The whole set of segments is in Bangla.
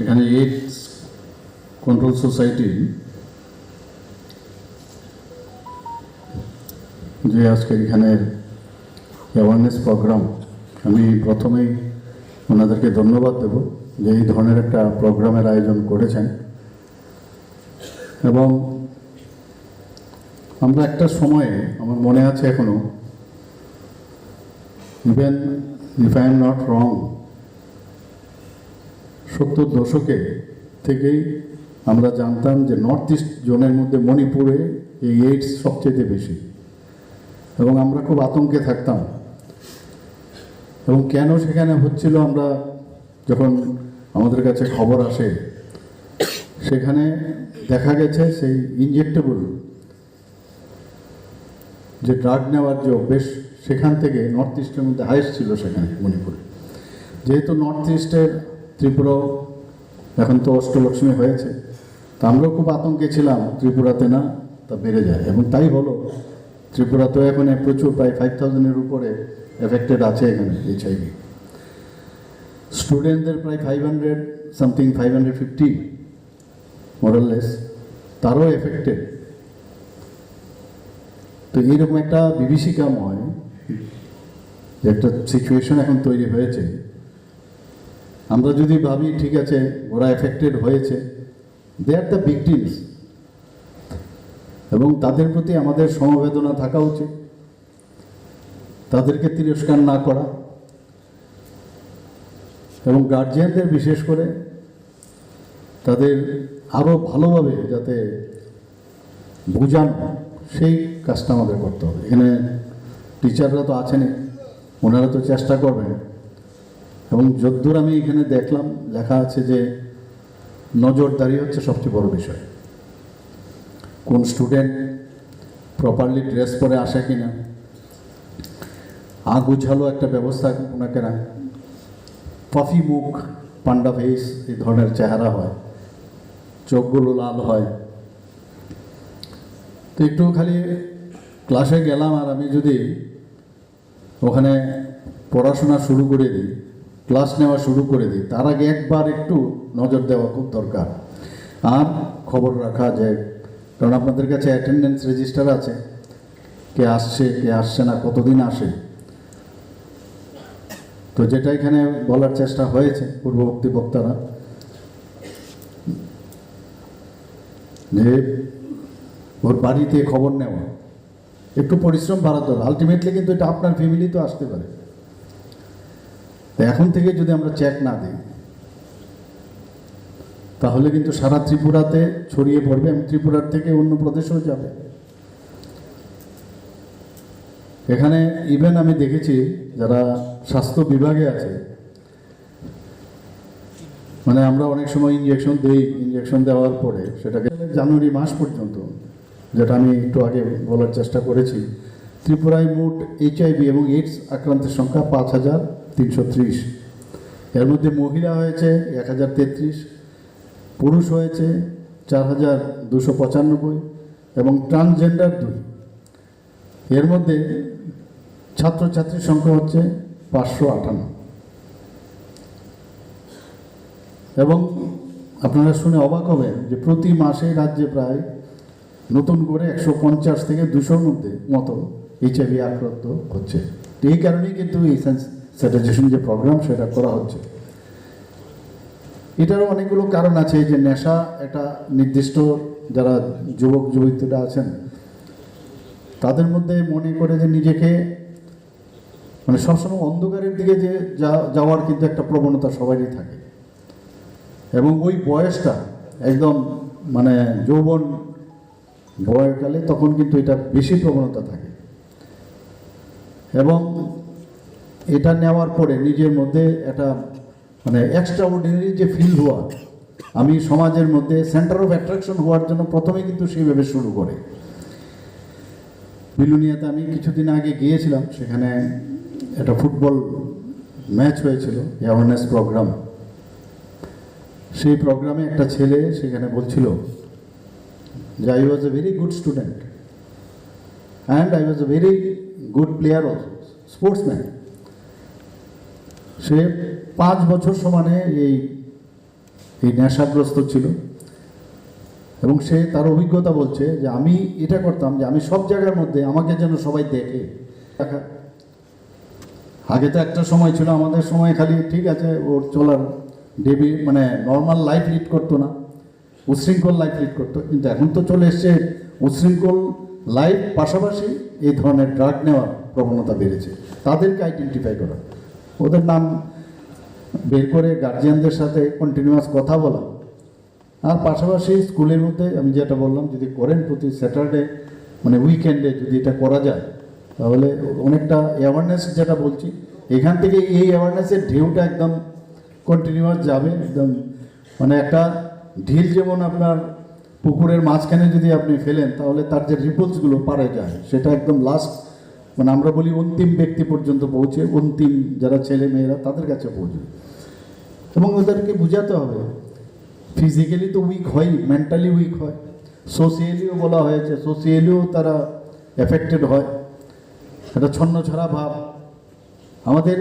এখানে এইডস কন্ট্রোল সোসাইটি যে আজকের এখানের অ্যাওয়ারনেস প্রোগ্রাম আমি প্রথমেই ওনাদেরকে ধন্যবাদ দেব যে এই ধরনের একটা প্রোগ্রামের আয়োজন করেছেন। এবং আমরা একটা সময়ে, আমার মনে আছে এখনও even if I am not wrong সত্তর দশকে থেকেই আমরা জানতাম যে নর্থ ইস্ট জোনের মধ্যে মণিপুরে এই এইডস সবচেয়ে বেশি। এবং আমরা খুব আতঙ্কে থাকতাম। এবং কেন সেখানে হচ্ছিল আমরা যখন আমাদের কাছে খবর আসে, সেখানে দেখা গেছে সেই ইনজেক্টেবল যে ড্রাগ নেওয়ার যে অভ্যেস, সেখান থেকে নর্থ ইস্টের মধ্যে হাইস্ট ছিল সেখানে মণিপুরে। যেহেতু নর্থ ইস্টের ত্রিপুরাও এখন তো অষ্টলক্ষ্মী হয়েছে। তা আমরাও খুব আতঙ্কে ছিলাম, ত্রিপুরাতে না, তা বেড়ে যায়। এবং তাই হলো ত্রিপুরাতেও এখন প্রচুর, প্রায় ফাইভ থাউজেন্ডের উপরে এফেক্টেড আছে এখানে এইচআইভি স্টুডেন্টদের প্রায় five hundred something five hundred fifty more or less তারও এফেক্টেড তো এইরকম একটা বিভীষিকাময় যে একটা সিচুয়েশন এখন তৈরি হয়েছে। আমরা যদি ভাবি, ঠিক আছে, ওরা এফেক্টেড হয়েছে দে আর দ্য ভিকটিমস এবং তাদের প্রতি আমাদের সমবেদনা থাকা উচিত। তাদেরকে তিরস্কার না করা। এবং গার্জিয়ানদের বিশেষ করে তাদের আরও ভালোভাবে যাতে বোঝানো, সেই কাজটা আমাদের করতে হবে। এখানে টিচাররা তো আছেনই, ওনারা তো চেষ্টা করবেন। এবং যদ্দূর আমি এখানে দেখলাম, লেখা আছে যে নজরদারি হচ্ছে সবচেয়ে বড় বিষয়। কোন স্টুডেন্ট প্রপারলি ড্রেস পরে আসে কিনা আগ উঝালো একটা ব্যবস্থা ওনাকে না কফি মুখ, পান্ডা ফেস এই ধরনের চেহারা হয়, চোখগুলো লাল হয়। তো একটু খালি ক্লাসে গেলাম আর আমি যদি ওখানে পড়াশোনা শুরু করে দিই ক্লাস নেওয়া শুরু করে দিই। তার আগে একবার একটু নজর দেওয়া খুব দরকার। আর খবর রাখা যায়। কারণ আপনাদের কাছে অ্যাটেন্ডেন্স রেজিস্টার আছে। কে আসছে কে আসছে না, কতদিন আসে? তো যেটা এখানে বলার চেষ্টা হয়েছে পূর্ববর্তী বক্তারা, যে ওর বাড়িতে খবর নেওয়া। একটু পরিশ্রম বাড়াতে হবে। আলটিমেটলি কিন্তু এটা আপনার ফ্যামিলি তো আসতে পারে। এখন থেকে যদি আমরা চেক না দিই, তাহলে কিন্তু সারা ত্রিপুরাতে ছড়িয়ে পড়বে এবং ত্রিপুরার থেকে অন্য প্রদেশেও যাবে। এখানে ইভেন আমি দেখেছি যারা স্বাস্থ্য বিভাগে আছে মানে আমরা অনেক সময় ইঞ্জেকশন দিই ইঞ্জেকশন দেওয়ার পরে সেটাকে জানুয়ারি মাস পর্যন্ত, যেটা আমি একটু আগে বলার চেষ্টা করেছি, ত্রিপুরায় মোট এইচআইভি এবং এইডস আক্রান্তের সংখ্যা পাঁচ হাজার। তিনশো ত্রিশ। এর মধ্যে মহিলা হয়েছে এক হাজার তেত্রিশ, পুরুষ হয়েছে চার হাজার দুশো পঁচানব্বই এবং ট্রান্সজেন্ডার দুই। এর মধ্যে ছাত্রছাত্রীর সংখ্যা হচ্ছে পাঁচশো আটান্ন। এবং আপনারা শুনে অবাক হবেন যে প্রতি মাসে রাজ্যে প্রায় নতুন করে একশো পঞ্চাশ থেকে দুশোর মধ্যে মতো এইচআইভি আক্রান্ত হচ্ছে। এই কারণেই কিন্তু এই সেন্সিটাইজেশন যে প্রোগ্রাম সেটা করা হচ্ছে। এটারও অনেকগুলো কারণ আছে যে নেশা, একটা নির্দিষ্ট যারা যুবক, যুবতীরা আছেন, তাদের মধ্যে মনে করে যে নিজেকে মানে সবসময় অন্ধকারের দিকে যে যা- যাওয়ার কিন্তু একটা প্রবণতা সবারই থাকে। এবং ওই বয়সটা একদম মানে যৌবন বয়কালে তখন কিন্তু এটা বেশি প্রবণতা থাকে। এবং এটা নেওয়ার পরে নিজের মধ্যে একটা মানে এক্সট্রা অর্ডিনারি যে ফিল হওয়া, আমি সমাজের মধ্যে সেন্টার অফ অ্যাট্রাকশন হওয়ার জন্য প্রথমে কিন্তু সেইভাবে শুরু করে। বিলুনিয়াতে আমি কিছুদিন আগে গিয়েছিলাম, সেখানে একটা ফুটবল ম্যাচ হয়েছিল অ্যাওয়ারনেস প্রোগ্রাম সেই প্রোগ্রামে একটা ছেলে সেখানে বলছিল, যে I was a very good student and I was a very good player also sportsman সে পাঁচ বছর সমানে এই এই নেশাগ্রস্ত ছিল। এবং সে তার অভিজ্ঞতা বলছে যে আমি এটা করতাম যে আমি সব জায়গার মধ্যে আমাকে যেন সবাই দেখে। দেখা। আগে তো একটা সময় ছিল, আমাদের সময় খালি ঠিক আছে, ওর চলার ডেবি মানে নর্মাল লাইফ লিড করতো না। উশৃঙ্খল লাইফ লিড করতো। কিন্তু এখন তো চলে এসছে উশৃঙ্খল লাইফ পাশাপাশি এই ধরনের ড্রাগ নেওয়ার প্রবণতা বেড়েছে। তাদেরকে আইডেন্টিফাই করা। ওদের নাম বের করে গার্জিয়ানদের সাথে কন্টিনিউয়াস কথা বলা। আর পাশাপাশি স্কুলের মধ্যে আমি যেটা বললাম, যদি করেন প্রতি স্যাটারডে মানে উইকেন্ডে যদি এটা করা যায়, তাহলে অনেকটা অ্যাওয়ারনেস যেটা বলছি, এখান থেকে এই অ্যাওয়ারনেসের ঢেউটা একদম কন্টিনিউয়াস যাবে, একদম মানে একটা ঢিল যেমন আপনার পুকুরের মাঝখানে যদি আপনি ফেলেন, তাহলে তার যে রিপোর্টসগুলো পারে যায়, সেটা একদম লাস্ট মানে আমরা বলি অন্তিম ব্যক্তি পর্যন্ত পৌঁছে, অন্তিম যারা ছেলে মেয়েরা তাদের কাছে পৌঁছে। এবং ওদেরকে বোঝাতে হবে ফিজিক্যালি তো উইক হয় মেন্টালি উইক হয়। সোশিয়ালিও বলা হয়েছে সোশিয়ালিও তারা এফেক্টেড হয়। একটা ছন্ন ছড়া ভাব। আমাদের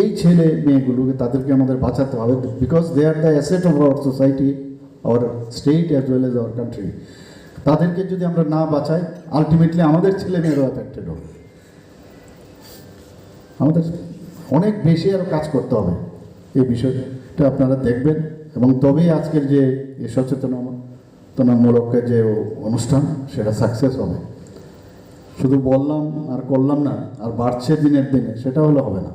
এই ছেলে মেয়েগুলোকে তাদেরকে আমাদের বাঁচাতে হবে because they are the asset of our society our state as well as our country তাদেরকে যদি আমরা না বাঁচাই আলটিমেটলি আমাদের ছেলে মেয়েরাও এফেক্টেড হবে। আমাদের অনেক বেশি আরও কাজ করতে হবে এই বিষয়টা। আপনারা দেখবেন। এবং তবেই আজকের যে সচেতনতামূলক যে অনুষ্ঠান, সেটা সাকসেস হবে। শুধু বললাম আর করলাম না, আর বাড়ছে দিনের দিনে, সেটা হলে হবে না।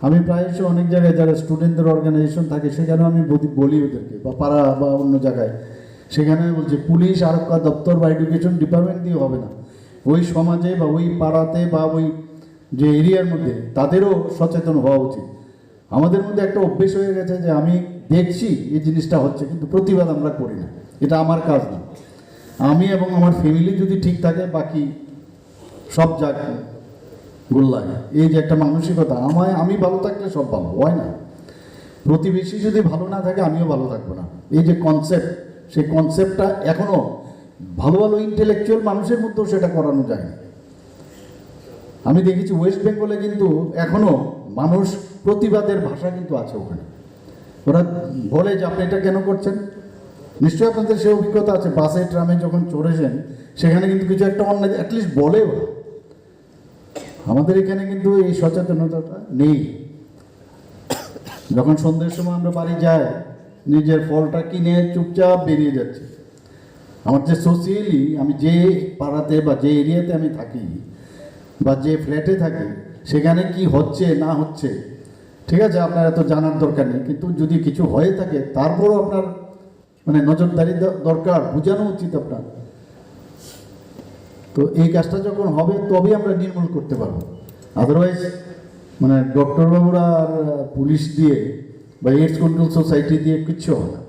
আমি প্রায়শই অনেক জায়গায় যারা স্টুডেন্টদের অর্গানাইজেশন থাকে, সেখানেও আমি বলি- বলি ওদেরকে, বা পাড়া বা অন্য জায়গায়। সেখানে আমি বলছি, পুলিশ, আরক্ষা দপ্তর বা এডুকেশন ডিপার্টমেন্ট দিয়ে হবে না। ওই সমাজে বা ওই পাড়াতে বা ওই যে এরিয়ার মধ্যে, তাদেরও সচেতন হওয়া উচিত। আমাদের মধ্যে একটা অভ্যেস হয়ে গেছে যে আমি দেখছি এই জিনিসটা হচ্ছে, কিন্তু প্রতিবাদ আমরা করি না। এটা আমার কাজ না। আমি এবং আমার ফ্যামিলি যদি ঠিক থাকে, বাকি সব যাক গোল্লায় এই যে একটা মানসিকতা, আমায়, আমি ভালো থাকলে সব ভালো, হয় না? প্রতিবেশী যদি ভালো না থাকে, আমিও ভালো থাকব না। এই যে কনসেপ্ট সেই কনসেপ্টটা এখনও ভালো ভালো ইন্টেলেকচুয়াল মানুষের মধ্যেও সেটা করানো যায় না আমি দেখেছি ওয়েস্ট বেঙ্গলে কিন্তু এখনও মানুষ প্রতিবাদের ভাষা কিন্তু আছে ওখানে। ওরা বলে যে আপনি এটা কেন করছেন? নিশ্চয়ই আপনাদের সে অভিজ্ঞতা আছে। বাসে, ট্রামে যখন চড়েছেন সেখানে কিন্তু কিছু একটা অন্যায় অ্যাটলিস্ট বলে ওরা। আমাদের এখানে কিন্তু এই সচেতনতাটা নেই। যখন সন্ধ্যের সময় আমরা বাড়ি যাই, নিজের ফলটা কিনে চুপচাপ বেরিয়ে যাচ্ছে। আমার যে সোশিয়ালি আমি যে পাড়াতে বা যে এরিয়াতে আমি থাকি বা যে ফ্ল্যাটে থাকি, সেখানে কি হচ্ছে, না হচ্ছে, ঠিক আছে, আপনার এত জানার দরকার নেই। কিন্তু যদি কিছু হয়ে থাকে, তারপরও আপনার মানে নজরদারি দরকার, বোঝানো উচিত আপনার। তো এই কাজটা যখন হবে, তবেই আমরা নির্মূল করতে পারব। আদারওয়াইজ মানে ডক্টরবাবুরা আর পুলিশ দিয়ে বা এইডস কন্ট্রোল সোসাইটি দিয়ে কিচ্ছু হবে না।